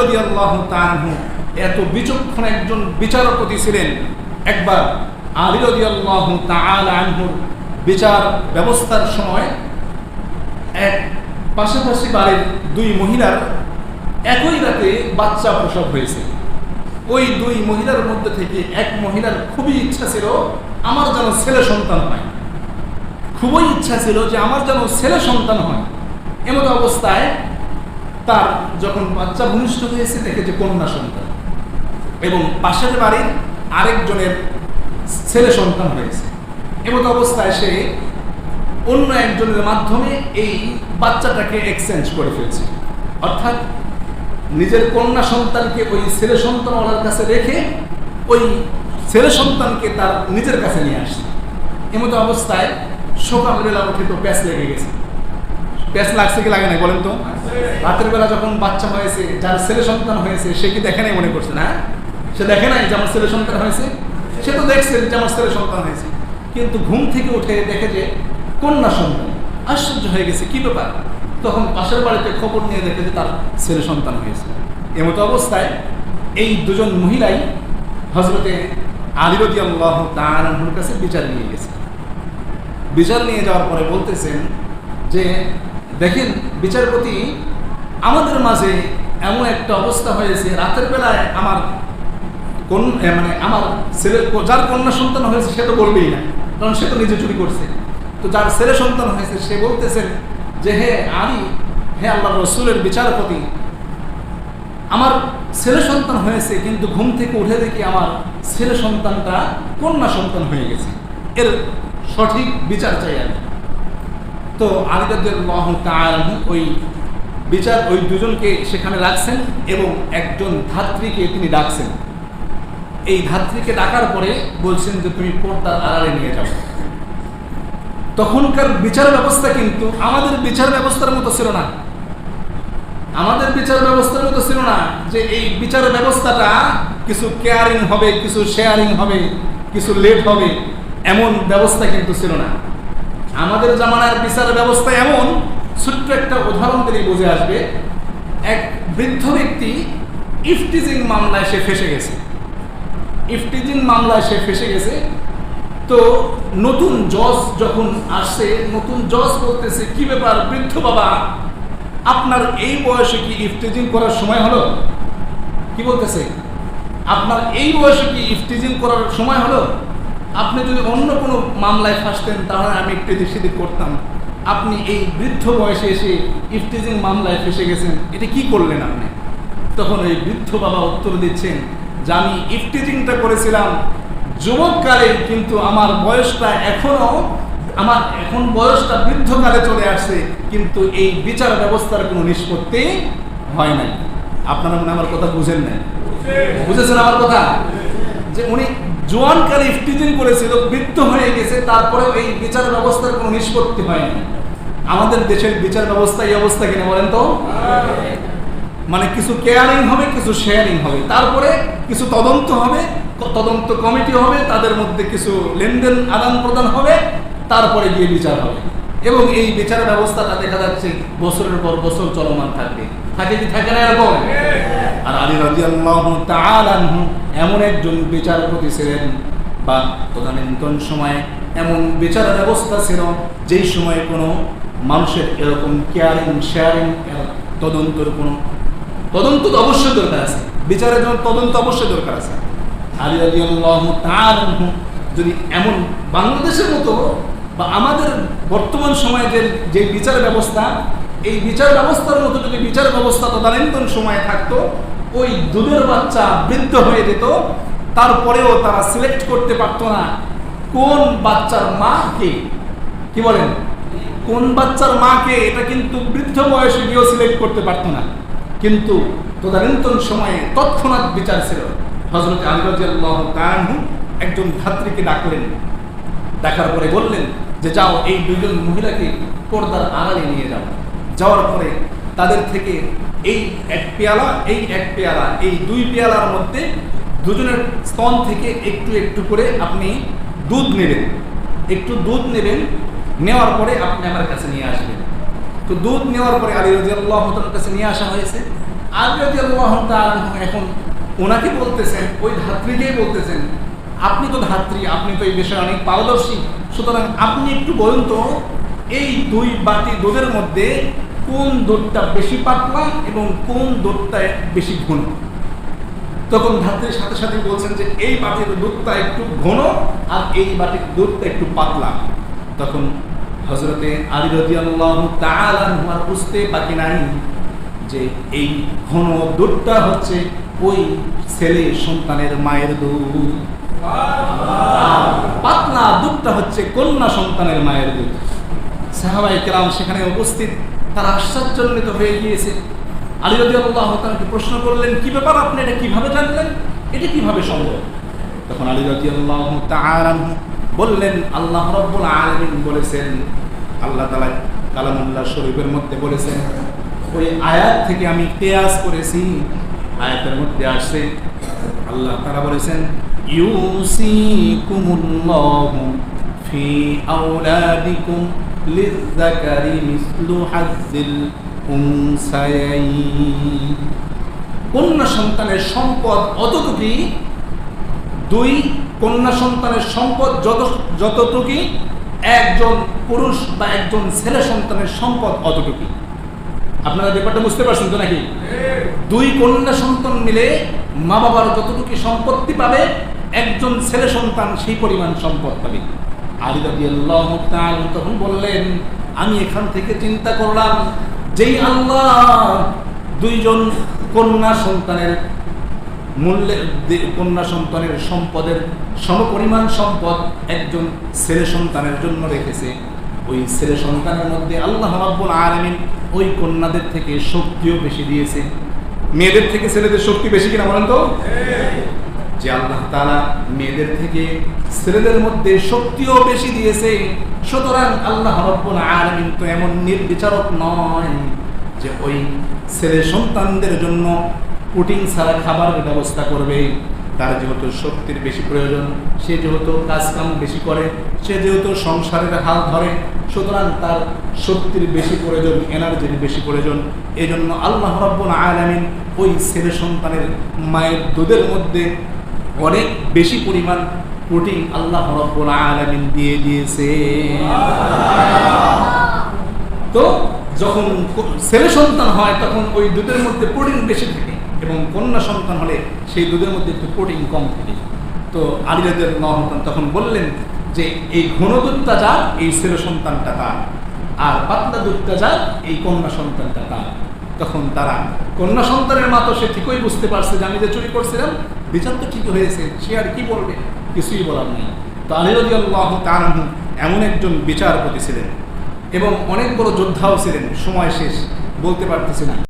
রদি আল্লাহ তানহু এত বিচক্ষণ একজন বিচারপতি ছিলেন। একবার আলী রদি আল্লাহ তানহুর বিচার ব্যবস্থার সময় এক পাশাপাশি বাড়ির দুই মহিলার একই রাতে বাচ্চা প্রসব হয়েছে। ওই দুই মহিলার মধ্যে থেকে এক মহিলার খুবই ইচ্ছা ছিল, আমার যেন ছেলে সন্তান হয়। খুবই ইচ্ছা ছিল যে আমার যেন ছেলে সন্তান হয়। এমত অবস্থায় তার যখন বাচ্চা ভূমিষ্ঠ হয়েছে দেখেছে কন্যা সন্তান। এবং পাশের বাড়ির আরেকজনের ছেলে সন্তান হয়েছে। এমত অবস্থায় সে অন্য একজনের মাধ্যমে এই বাচ্চাটাকে এক্সচেঞ্জ করে ফেলছে। অর্থাৎ নিজের কন্যা সন্তানকে ওই ছেলে সন্তান ওনার কাছে রেখে ওই ছেলে সন্তানকে তার নিজের কাছে নিয়ে আসছে। এমতো অবস্থায় সকালবেলা উঠে তো প্যাঁচ লেগে গেছে। প্যাঁচ লাগছে কি লাগে না বলেন তো? রাতের বেলা যখন বাচ্চা হয়েছে, যার ছেলে সন্তান হয়েছে, সে কি দেখে নাই মনে করছে, না? সে দেখে নাই যে আমার ছেলে সন্তান হয়েছে? সে তো দেখছে যে আমার ছেলে সন্তান হয়েছে। কিন্তু ঘুম থেকে উঠে দেখে যে কন্যা সন্তান। আশ্চর্য হয়ে গেছে, কি ব্যাপার? তখন পাশের বাড়িতে খবর নিয়ে দেখে যে তার ছেলে সন্তান হয়েছে। এমতো অবস্থায় এই দুজন মহিলাই হজরতে আলিরদি আল্লাহ তার কাছে বিচার নিয়ে গেছে। বিচার নিয়ে যাওয়ার পরে বলতেছেন যে দেখেন, বিচারপতি, আমাদের মাঝে এমন একটা অবস্থা হয়েছে, রাতের বেলায় আমার কোন মানে আমার ছেলে যার কন্যা সন্তান হয়েছে, সে তো বলবেই না, কারণ সে তো নিজে চুরি করছে। তো যার ছেলে সন্তান হয়েছে, সে বলতেছেন যে, হে আমি হে আল্লাহ রসুলের বিচারপতি, আমার ছেলে সন্তান হয়েছে, কিন্তু ঘুম থেকে উঠে দেখি আমার ছেলে সন্তানটা কন্যা সন্তান হয়ে গেছে। এর সঠিক বিচার চাই আমি। তো আলিদাদের ওই বিচার ওই দুজনকে সেখানে রাখছেন এবং একজন ধাত্রীকে তিনি ডাকছেন। এই ধাত্রীকে ডাকার পরে বলছেন যে, তুমি পর্দার আড়ালে নিয়ে যাও। তখনকার বিচার ব্যবস্থা কিন্তু আমাদের বিচার ব্যবস্থার মতো ছিল না। আমাদের বিচার ব্যবস্থার মতো ছিল না যে, এই বিচার ব্যবস্থাটা কিছু কেয়ারিং হবে, কিছু শেয়ারিং হবে, কিছু লেট হবে, এমন ব্যবস্থা কিন্তু ছিল না। আমাদের জামানার বিচার ব্যবস্থা এমন, ছোট্ট একটা উদাহরণ দিলেই বুঝে আসবে। এক বৃদ্ধ ব্যক্তি ইফটিজিং মামলায় সে ফেসে গেছে। ইফটিজিং মামলায় সে ফেসে গেছে। তো নতুন জজ যখন আসছে, নতুন জজ বলতেছে, কি ব্যাপার বৃদ্ধ বাবা? আপনার এই বয়সে কি ইফটিজিং করার সময় হলো? কি বলতেছে? আপনার এই বয়সে কি ইফটিজিং করার সময় হলো? আপনি যদি অন্য কোনো মামলায় ফাঁসতেন তাহলে আমি একটু সেদিক করতাম। আপনি এই বৃদ্ধ বয়সে এসে ইফটিজিং মামলায় ফেসে গেছেন, এটা কি করলেন আপনি? তখন ওই বৃদ্ধ বাবা উত্তর দিচ্ছেন, যে আমি ইফটিজিংটা করেছিলাম যুবককালে, কিন্তু আমার বয়সটা এখনও, আমার এখন বয়সটা বৃদ্ধকালে চলে আসছে, কিন্তু এই বিচার ব্যবস্থার কোনো নিষ্পত্তি হয় নাই। আপনারা মনে আমার কথা বুঝেন নাই? বুঝেছেন আমার কথা? যে উনি জোয়ানকালে ইফটিজিং করেছিল বৃদ্ধ হয়ে গেছে তারপরে এই বিচার ব্যবস্থার কোনো নিষ্পত্তি হয়নি। আমাদের দেশের বিচার ব্যবস্থা এই অবস্থা কিনা বলেন তো? মানে কিছু কেয়ারিং হবে, কিছু শেয়ারিং হবে। তারপরে কিছু তদন্ত হবে, তদন্ত কমিটি হবে, তাদের মধ্যে কিছু লেনদেন আদান প্রদান হবে, তারপরে গিয়ে বিচার হবে। এবং এই বিচার ব্যবস্থাটা দেখা যাচ্ছে বছরের পর বছর চলমান থাকবে থাকে কি থাকে না এরকম? আর আলী রাজি আল্লাহ এমন একজন বিচারপতি ছিলেন বা তদানীন্তন সময়ে এমন বিচার ব্যবস্থা ছিল যেই সময়ে কোনো মানুষের এরকম কেয়ারিং শেয়ারিং তদন্তর কোনো তদন্ত তো অবশ্যই দরকার আছে। বিচারের জন্য তদন্ত অবশ্যই দরকার আছে। আলী রাজি আল্লাহ যদি এমন বাংলাদেশের মতো বা আমাদের বর্তমান সময়ে যে যে বিচার ব্যবস্থা, এই বিচার ব্যবস্থার মতো যদি বিচার ব্যবস্থা তদানীন্তন সময়ে থাকতো ওই দুধের বাচ্চা বৃদ্ধ হয়ে যেত, তারপরেও তারা সিলেক্ট করতে পারতো না কোন বাচ্চার মা কে। কি বলেন? কোন বাচ্চার মাকে এটা কিন্তু বৃদ্ধ বয়সে গিয়েও সিলেক্ট করতে পারতো না। কিন্তু তদানীন্তন সময়ে তৎক্ষণাৎ বিচার ছিল। হজরত আলিরাজিয়াল্লাহ একজন ধাত্রীকে ডাকলেন। ডাকার পরে বললেন যে, যাও, এই দুজন মহিলাকে পর্দার আড়ালে নিয়ে যাও। যাওয়ার পরে তাদের থেকে এই এক পেয়ালা, এই এক পেয়ালা, এই দুই পেয়ালার মধ্যে দুজনের স্তন থেকে একটু একটু করে আপনি দুধ নেবেন। একটু দুধ নেবেন, নেওয়ার পরে আপনি আমার কাছে নিয়ে আসবেন। তো দুধ নেওয়ার পরে আলী রাজিয়াল্লাহ কাছে নিয়ে আসা হয়েছে। আলী রাদিয়াল্লাহু তাআলা এখন ওনাকে বলতেছেন, ওই ধাত্রীকেই বলতেছেন, আপনি তো ধাত্রী, আপনি তো এই বিষয়ে অনেক পারদর্শী। সুতরাং আপনি একটু বলুন তো, এই দুই বাটি দুধের মধ্যে কোন দুধটা বেশি পাতলা এবং কোন দুধটা বেশি ঘন? তখন ধাত্রীর সাথে সাথে বলছেন যে, এই বাটির দুধটা একটু ঘন আর এই বাটির দুধটা একটু পাতলা। তখন হজরতে আলী বুঝতে বাকি নাই যে, এই ঘন দুধটা হচ্ছে ওই ছেলে সন্তানের মায়ের দুধ। পাতলা দুধটা হচ্ছে কন্যা সন্তানের মায়ের দুধ। সাহাবাই সেখানে উপস্থিত। তারা আশ্চর্যান্বিত হয়ে গিয়েছে। আলী রদি আল্লাহ তাকে প্রশ্ন করলেন, কি ব্যাপার আপনি এটা কীভাবে জানলেন? এটা কীভাবে সম্ভব? তখন আলী রদি আল্লাহ বললেন, আল্লাহ রব্বুল আলমিন বলেছেন, আল্লাহ তালা কালামুল্লাহ শরীফের মধ্যে বলেছেন, ওই আয়াত থেকে আমি কেয়াস করেছি। আয়াতের মধ্যে আসছে, আল্লাহ তারা বলেছেন, ইউসিকুমুল্লাহু ফি আওলাদিকুম লিযযাকারি মিসলু হাজ্জিল কন্যা সন্তানের সম্পদ অতটুকুই, দুই, কন্যা সন্তানের সম্পদ যত, যতটুকুই, একজন পুরুষ বা একজন ছেলে সন্তানের সম্পদ অতটুকুই। আপনারা ব্যাপারটা বুঝতে পারছেন তো নাকি? দুই, কন্যা সন্তান মিলে মা বাবার যতটুকু সম্পত্তি পাবে, একজন ছেলে সন্তান সেই পরিমাণ সম্পদ পাবে। আলী রাবি তখন বললেন, আমি এখান থেকে চিন্তা করলাম যেই আল্লাহ দুইজন কন্যা সন্তানের মূল্যের কন্যা সন্তানের সম্পদের সমপরিমাণ সম্পদ একজন ছেলে সন্তানের জন্য রেখেছে। ওই ছেলে সন্তানের মধ্যে আল্লাহ রাব্বুল আলামিন ওই কন্যাদের থেকে শক্তিও বেশি দিয়েছে। মেয়েদের থেকে ছেলেদের শক্তি বেশি কিনা বলেন তো? যে আল্লাহ তাআলা মেয়েদের থেকে ছেলেদের মধ্যে শক্তিও বেশি দিয়েছে। সুতরাং আল্লাহ রাব্বুল আলামিন তো এমন নির্বিচারক নয় যে ওই ছেলে সন্তানদের জন্য পুটিং ছাড়া খাবারের ব্যবস্থা করবে। তার যেহেতু শক্তির বেশি প্রয়োজন, সে যেহেতু কাজকাম বেশি করে, সে যেহেতু সংসারের হাল ধরে, সুতরাং তার শক্তির বেশি প্রয়োজন, এনার্জির বেশি প্রয়োজন। এই জন্য আল্লাহ রব্বুল আলামিন ওই ছেলে সন্তানের মায়ের দুধের মধ্যে অনেক বেশি পরিমাণ প্রোটিন আল্লাহ রব্বুল আলামিন দিয়ে দিয়েছে। তো যখন ছেলে সন্তান হয়, তখন ওই দুধের মধ্যে প্রোটিন বেশি থাকে এবং কন্যা সন্তান হলে সেই দুধের মধ্যে একটু প্রোটিন কম থাকে। তো আলিরাদের নহতান তখন বললেন যে, এই ঘন দুধটা যার এই ছেলে সন্তানটা তার আর পাতলা দুধটা যার এই কন্যা সন্তানটা তার তখন তারা, কন্যা সন্তানের মা তো সে ঠিকই বুঝতে পারছে যে আমি যে চুরি করছিলাম বিচার তো ঠিক হয়েছে, সে আর কি বলবে? কিছুই বলার নেই। তো আলিরদি আল্লাহ তারাহু এমন একজন বিচারপতি ছিলেন এবং অনেক বড় যোদ্ধাও ছিলেন। সময় শেষ, বলতে পারতেছি না।